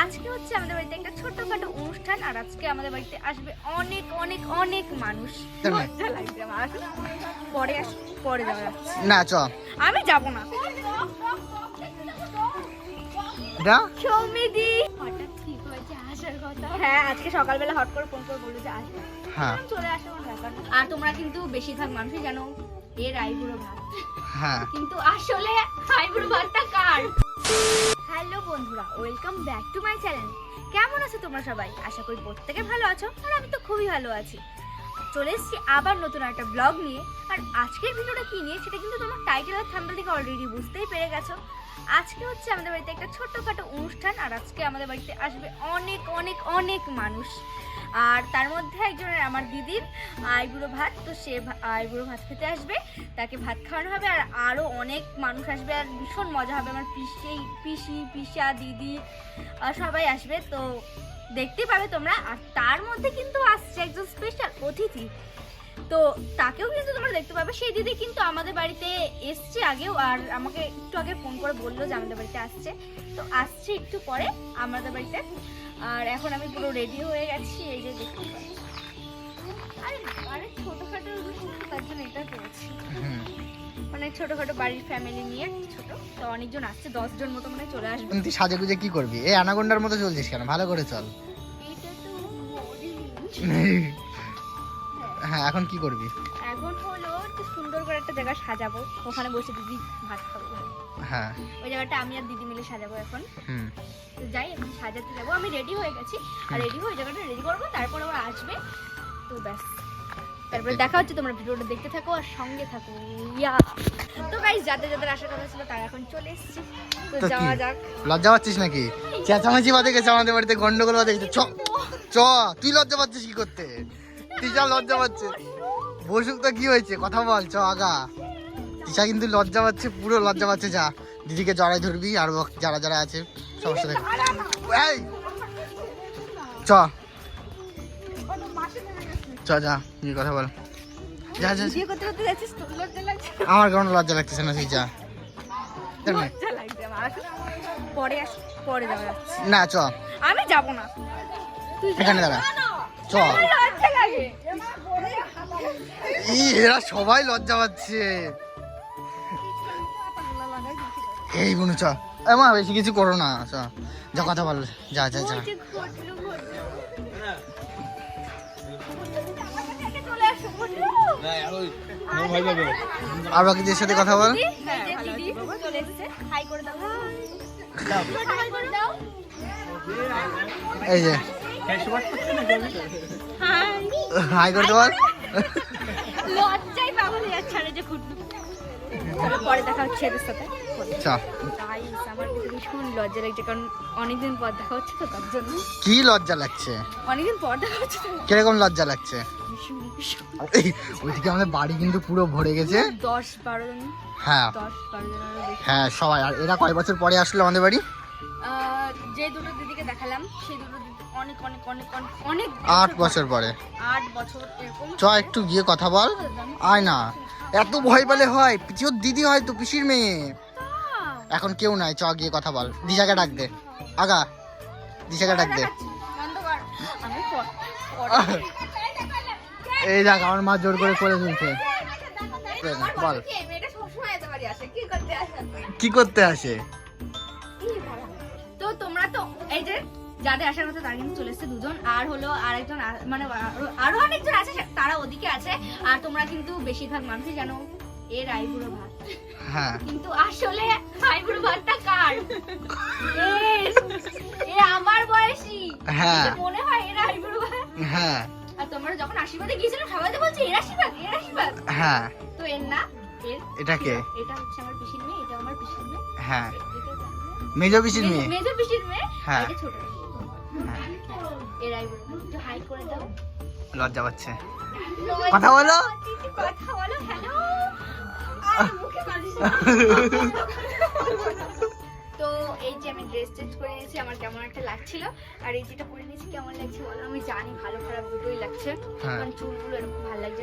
আজকে হচ্ছে আমাদের বাড়িতে একটা ছোট্টখাটো অনুষ্ঠান আর আজকে আমাদের বাড়িতে আসবে অনেক অনেক অনেক মানুষ? আমার। পরে আস পরে যাবে না চ। আমি যাব না। এটা সৌমিদি। হঠাৎ ঠিক হয়েছে? আসার কথা। হ্যাঁ আজকে সকালবেলা হট করে ফোন করে বলল যে আসবে। হ্যাঁ। চলে আসো। আর তোমরা কিন্তু বেশিরভাগ মানুষই জানো এর আইবুড়ো ভাত। হ্যাঁ। কিন্তু আসলে আইবুড়ো ভাতটা কার? হ্যালো বন্ধুরা, welcome back to my channel. কেমন আছো তোমরা সবাই? আশা করি প্রত্যেকে ভালো আছো, আর আমি তো খুবই ভালো আছি। চলে এসেছি আবার নতুন একটা ব্লগ নিয়ে, আর আজকের ভিডিওটা কি নিয়ে সেটা কিন্তু তোমার টাইটেল আর থাম্বনেল থেকে অলরেডি বুঝতেই পেরে গেছো। আজকে হচ্ছে আমাদের বাড়িতে একটা ছোট্টখাটো অনুষ্ঠান, আর আজকে আমাদের বাড়িতে আসবে অনেক অনেক অনেক মানুষ। আর তার মধ্যে একজনের আমার দিদির আইবুড়ো ভাত। তো সে আইবুড়ো ভাত খেতে আসবে, তাকে ভাত খাওয়ানো হবে, আর আরও অনেক মানুষ আসবে, আর ভীষণ মজা হবে। আমার পিসি পিসি, পিসা, দিদি সবাই আসবে। তো দেখতেই পাবে তোমরা, আর তার মধ্যে কিন্তু আসছে একজন স্পেশাল অতিথি। তো তাকেও কিন্তু তোমরা দেখতে পাবে। সেই দিদি কিন্তু আমাদের বাড়িতে এসছে আগেও আর আমাকে একটু আগে ফোন করে বলল যে আমাদের বাড়িতে আসছে। তো আসছে একটু পরে আমাদের বাড়িতে। আর এখন আমি পুরো রেডি হয়ে গেছি এই যে দেখতে পাচ্ছি। আরে আরে ছোটখাটো অনুষ্ঠান, তার জন্য এটা মানে ছোটখাটো বাড়ির ফ্যামিলি নিয়ে ছোট। তো অনেকজন আসছে দশজন মতো মানে চলে আসবে। তুই কি করবি? এই মতো চলছিস কেন? ভালো করে চল। এইটা তো হ্যাঁ এখন কি করবি? এখন হলো একটু সুন্দর করে একটা জায়গা সাজাবো। ওখানে বসে দিদি ভাত খাব। হ্যাঁ। ওই জায়গাটা আমি আর দিদি মিলে সাজাবো এখন। হুম। তো যাই এখন সাজাতে যাব। আমি রেডি হয়ে গেছি। আর রেডি হয়ে জায়গাটা রেডি করব তারপরে ওরা আসবে। তো ব্যাস। তারপরে দেখা হচ্ছে তোমরা ভিডিওটা দেখতে থাকো আর সঙ্গে থাকো। ইয়া। তো গাইস যাদের যাদের আসার কথা ছিল তারা এখন চলে এসেছি। তো তো যাওয়া যাক। লজ্জা পাচ্ছিস নাকি? চেঁচামেচি বাদে গেছে আমাদের বাড়িতে গন্ডগোল বাদে গেছে। চ চ তুই লজ্জা পাচ্ছিস কি করতে? যা লজ্জা পাচ্ছে। বসুক তো কি হয়েছে? কথা বল চ আগা। তিশা কিন্তু লজ্জা পাচ্ছে পুরো লজ্জা পাচ্ছে যা। দিদিকে জড়াই ধরবি আর যারা যারা আছে সবার সাথে এই! চ। চ যা তুই কথা বল। যা আমার কোনো লজ্জা লাগতেছে না যা। দেখ না। পরে পরে চ। আমি যাব না। এখানে দাঁড়া। চ। এরা সবাই লজ্জা পাচ্ছে। এই বুনু, চ। মা, বেশি কিছু করো না, চ। যা, কথা বল, যা যা যা। আর বাকিদের সাথে কথা বল। এই যে। হাই করতে বল লজ্জায় পাগল হয়ে যাচ্ছে যে ঘুটলু। পরে দেখা হচ্ছে এদের সাথে। চ। Guys, আমার ভীষণ লজ্জা লাগছে কারণ অনেকদিন পর দেখা হচ্ছে তো তার জন্য। কি লজ্জা লাগছে? অনেকদিন পর দেখা হচ্ছে কীরকম লজ্জা লাগছে? ওইদিকে আমাদের বাড়ি কিন্তু পুরো ভরে গেছে। দশ বারো জন। হ্যাঁ। হ্যাঁ সবাই। আর এরা কয় বছর পরে আসলো আমাদের বাড়ি? যে দুটো দিদিকে দেখালাম সেই দুটো অনেক অনেক অনেক অনেক অনেক আট বছর পরে। আট বছর এরকম। চ একটু গিয়ে কথা বল। আয় না। এত ভয় পেলে হয়। পিছিয়ে দিদি হয় তো পিসির মেয়ে। এখন কেউ নাই। চ গিয়ে কথা বল। দিশাকে ডাক দে। আগা দিশাকে ডাক দে। এই দেখ আমার মা জোর করে করে ফেলছে। বল? কি করতে আসে? তো তোমরা তো এই যে যাদের আসার কথা তারা কিন্তু চলে এসেছে দুজন। আর হলো আর একজন মানে আরো- অনেকজন আছে তারা ওদিকে আছে। আর তোমরা কিন্তু বেশিরভাগ মানুষই জানো এর আইবুড়ো ভাত কিন্তু আসলে আইবুড়ো ভাতটা কার? এ আমার বয়সী। হ্যাঁ। মনে হয় এর আইবুড়ো ভাত হ্যাঁ। আর তোমরা যখন আশীর্বাদে গিয়েছিলাম সবাই বলছে এর আশীর্বাদ এর আশীর্বাদ। হ্যাঁ। তো এর না এর এটাকে এটা হচ্ছে আমার পিসির মেয়ে এটা আমার পিসির মেয়ে। হ্যাঁ। এটা মেজ পিসির মেয়ে? মেজ পিসির মেয়ে হ্যাঁ। ছোট এর আইবুড়ো একটু হাই করে দাও লজ্জা পাচ্ছে কথা বলো। কথা বলো হ্যালো মুখে। তো এই যে আমি ড্রেস চেঞ্জ করে নিয়েছি আমার কেমন একটা লাগছিল। আর এই যেটা পরে নিয়েছি কেমন লাগছে বলো? আমি জানি ভালো খারাপ দুটোই লাগছে। হ্যাঁ। কারণ চুলগুলো এরকম ভালো লাগছে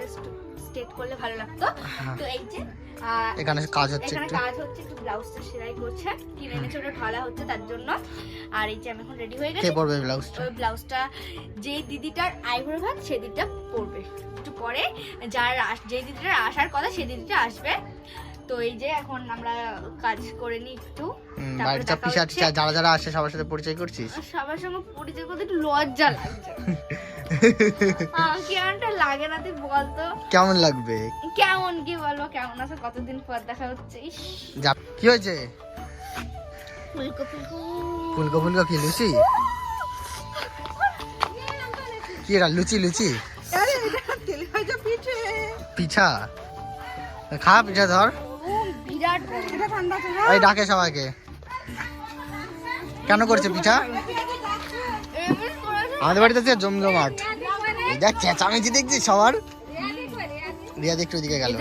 স্ট্রেট করলে ভালো লাগতো। হ্যাঁ। তো এই যে এখানে কাজ হচ্ছে এখানে একটু। কাজ হচ্ছে একটু ব্লাউজটা সেলাই করছে। কিনে এনেছে ওটা ঢালা হচ্ছে তার জন্য। আর এই যে আমি এখন রেডি হয়ে কে গেছি। পড়বে ব্লাউজটা? ওই ব্লাউজটা যে দিদিটার আইব্রো ভাত সে দিদিটা পরবে। একটু পরে যার যে দিদিটার আসার কথা সে দিদিটা আসবে। তো এই যে এখন আমরা কাজ করে নিই একটু। বাড়ির সব পিসা। টিসা যারা যারা আসে সবার সাথে পরিচয় করছিস? সবার সঙ্গে পরিচয় করতে একটু লজ্জা লাগছে। কেমনটা লাগে না তুই বলতো কেমন লাগবে? কেমন কি বলব কেমন আছে? কতদিন পর দেখা হচ্ছে? ইস। যা কি হয়েছে? ফুলকো ফুলকো ফুলকো ফুলকো কি লুচি? কি এরা লুচি লুচি? পিঠা? খা পিঠা ধর। ওই ডাকে সবাইকে। কেন করছে পিঠা? আমাদের বাড়িতে আছে জমজমাট। এই দেখ চেঁচামেচি দেখছি সবার? রিয়া একটু দিকে গেল।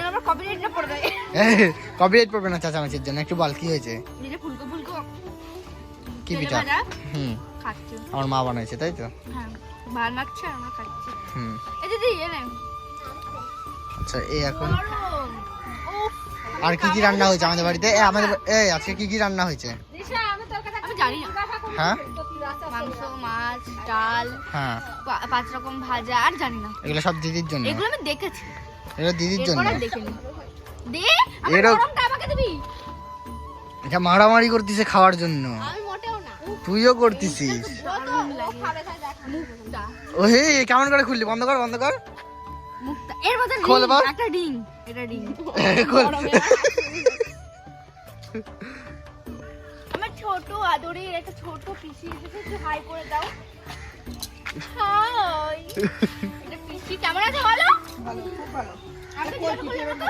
কপিরাইট পড়বে না চেঁচামেচির জন্য। একটু বল কি হয়েছে? এই যে ফুলকো ফুলকো। কি পিঠা? হুম। আমার মা বানাইছে তাই তো? হ্যাঁ, ভালো লাগছে আমরা খাচ্ছি। হুম। এই দিদি, এ নে। আচ্ছা এই এখন আর কি কি রান্না হয়েছে আমাদের বাড়িতে? এ আমাদের এই আজকে কি কি রান্না হয়েছে? আমি জানি না। হ্যাঁ? মাংস মাছ ডাল হ্যাঁ। পাঁচ রকম ভাজা আর জানি না। এগুলো সব দিদির জন্য? এগুলো আমি দেখেছি। এগুলো দিদির জন্য? দে আমাকে দিবি। এটা মারামারি করতেছে খাওয়ার জন্য। আমি মোটেও না। তুইও করতেছিস। ও হে কেমন করে খুললি? বন্ধ কর বন্ধ কর। মুখটা এর মধ্যে খোল এবার। একটা রিং এটা খোল। আমার ছোট আদরের একটা ছোট পিসি এসেছে একটু হাই করে দাও। হাই। এটা পিসি কেমন আছে বলো? আমাকে জিজ্ঞাসা করলে না তো?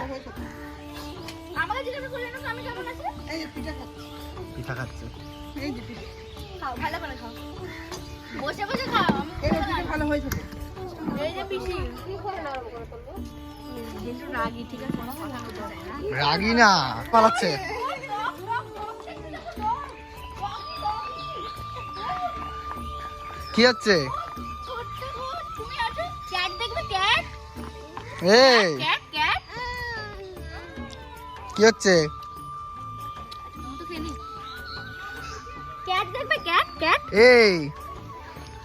আমাকে জিজ্ঞাসা করলে না তো আমি কেমন আছি? পিঠা খাচ্ছে। খাও ভালো করে খাও। বসে বসে খাও। আমি ভালো হয়েছে রাগি না পালাচ্ছে। কি হচ্ছে? এই। কি হচ্ছে? এই।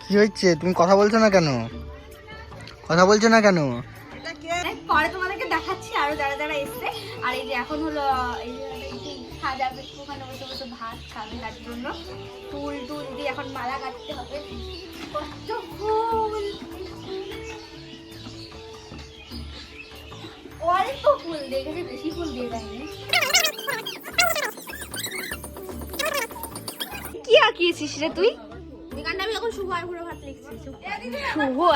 কি হচ্ছে? তুমি কথা বলছো না কেন? কথা বলছো না কেন? পরে তোমাদেরকে দেখাচ্ছি আরও যারা যারা এসছে। আর এই যে এখন হলো ভাত খাবে তার জন্য। দিয়ে এখন মালা কাটতে হবে। ফুল! বেশি ফুল কি আঁকিয়েছিস রে তুই? শুভ আইবুড়ো ভাত লিখছি শুভ।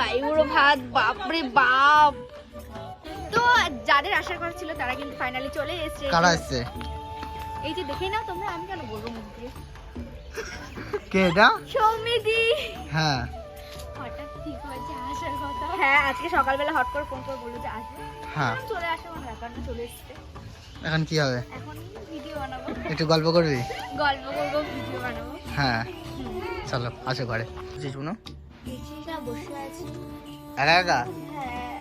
আইবুড়ো ভাত বাপরে বাপ। তো যাদের আসার কথা ছিল তারা কিন্তু ফাইনালি চলে এসেছে। কারা এসছে? এই যে দেখে নাও তোমরা আমি কেন বলব মুখ দিয়ে? কে এটা? সৌমিদি। হ্যাঁ। হঠাৎ ঠিক হয়েছে আসার কথা? হ্যাঁ আজকে সকালবেলা হট করে ফোন করে বলল যে আসবে হ্যাঁ। চলে আসে আমার ব্যাপার না চলে এসছে। এখন কি হবে? এখন ভিডিও বানাবো। একটু গল্প করবি? গল্প করব ভিডিও বানাবো। হ্যাঁ। চলো আসো ঘরে। বুঝছিস শুনো। না বসে আছি। একা একা? হ্যাঁ।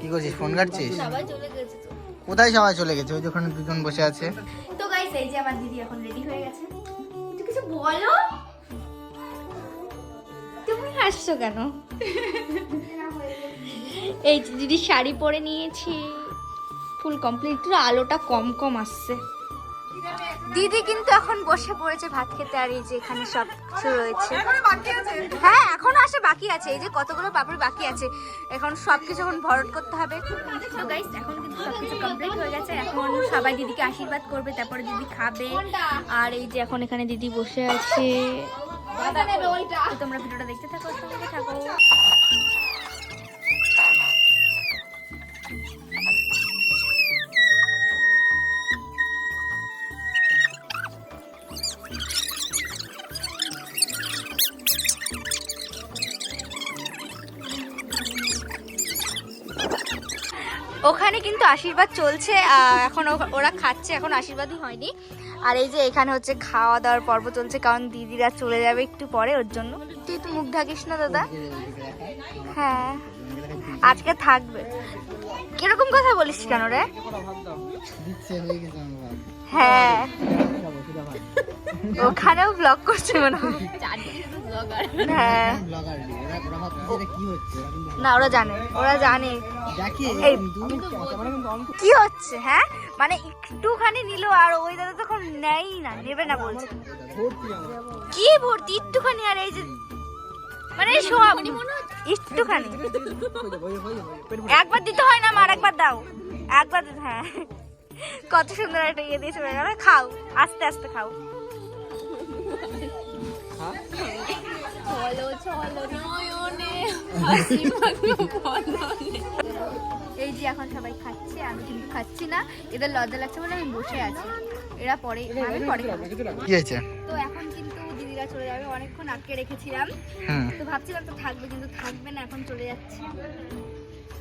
কি করছিস? ফোন কাটছিস সবাই চলে গেছে তো। কোথায় সবাই চলে গেছে? ওই যে ওখানে দুজন বসে আছে। তো গাইস এই যে আমার দিদি এখন রেডি হয়ে গেছে। একটু কিছু বলো। তুমি হাসছো কেন? এই যে দিদি শাড়ি পরে নিয়েছি। ফুল কমপ্লিট একটু আলোটা কম কম আসছে। দিদি কিন্তু এখন বসে পড়েছে ভাত খেতে আর এই যে এখানে সব কিছু রয়েছে। হ্যাঁ এখনও আসে বাকি আছে। এই যে কতগুলো পাপড় বাকি আছে। এখন সব কিছু এখন ভরট করতে হবে। তো গাইস এখন কিন্তু সব কিছু কমপ্লিট হয়ে গেছে। এখন সবাই দিদিকে আশীর্বাদ করবে তারপরে দিদি খাবে। আর এই যে এখন এখানে দিদি বসে আছে। তোমরা ভিডিওটা দেখতে থাকো। আশীর্বাদ চলছে এখন ওরা খাচ্ছে, এখন আশীর্বাদই হয়নি। আর এই যে এখানে হচ্ছে খাওয়া দাওয়ার পর্ব চলছে, কারণ দিদিরা চলে যাবে একটু পরে ওর জন্য। তুই তো মুখ ঢাকিস না, দাদা। হ্যাঁ আজকে থাকবে। কীরকম কথা বলিস কেন রে? হয়ে। ওখানেও ব্লগ করছে মনে হয়। হ্যাঁ। না ওরা জানে ওরা জানে। দেখে এই কিন্তু কি হচ্ছে হ্যাঁ? মানে একটুখানি নিল আর ওই দাদা তখন নেই না নেবে না বলছে। কি ভর্তি? একটুখানি আর এই যে মানে সব। একটুখানি। একবার দিতে হয় না আর একবার দাও। একবার দিতে হ্যাঁ। কত সুন্দর একটা ইয়ে দিয়েছে খাও আস্তে আস্তে খাও। এই যে এখন সবাই খাচ্ছে আমি কিন্তু খাচ্ছি না এদের লজ্জা লাগছে বলে আমি বসে আছি। এরা পরে আমি পরে। কি হয়েছে? তো এখন কিন্তু দিদিরা চলে যাবে অনেকক্ষণ আটকে রেখেছিলাম। তো ভাবছিলাম তো থাকবে কিন্তু থাকবে না এখন চলে যাচ্ছে।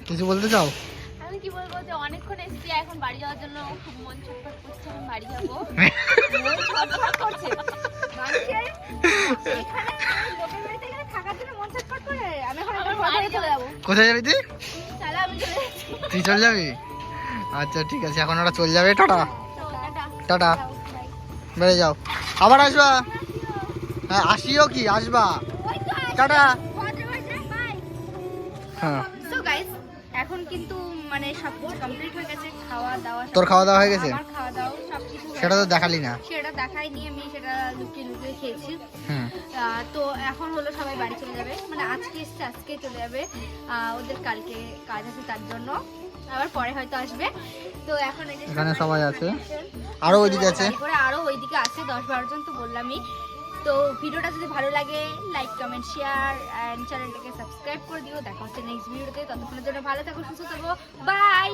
কিছু বলতে চাও? আমি কি বলব যে অনেকক্ষণ এসেছি এখন বাড়ি যাওয়ার জন্য খুব মন ছটফট করছে আমি বাড়ি যাব। মন ছটফট করছে। মানুষের এখানে লোকের কোথায় যাবি তুই? তুই চলে যাবি? আচ্ছা ঠিক আছে এখন ওরা চলে যাবে টাটা। টাটা। বেড়ে যাও। আবার আসবা? হ্যাঁ আসিও কি? আসবা। টাটা। হ্যাঁ। এখন কিন্তু মানে সব কিছু কমপ্লিট হয়ে গেছে খাওয়া দাওয়া তোর খাওয়া দাওয়া হয়ে গেছে? খাওয়া দাওয়া সব সেটা তো দেখালি না। সেটা দেখাইনি আমি সেটা লুকিয়ে লুকিয়ে খেয়েছি। তো এখন হলো সবাই বাড়ি চলে যাবে। মানে আজকে এসছে আজকে চলে যাবে। ওদের কালকে কাজ আছে তার জন্য। আবার পরে হয়তো আসবে। তো এখন এখানে সবাই আছে। আরও ওইদিকে আছে। আরও ওইদিকে আছে দশ বারো জন তো বললামই। তো ভিডিওটা যদি ভালো লাগে লাইক কমেন্ট শেয়ার অ্যান্ড চ্যানেলটাকে সাবস্ক্রাইব করে দিও। দেখা হচ্ছে নেক্সট ভিডিওতে ততক্ষণের জন্য ভালো থাকো সুস্থ থাকো। বাই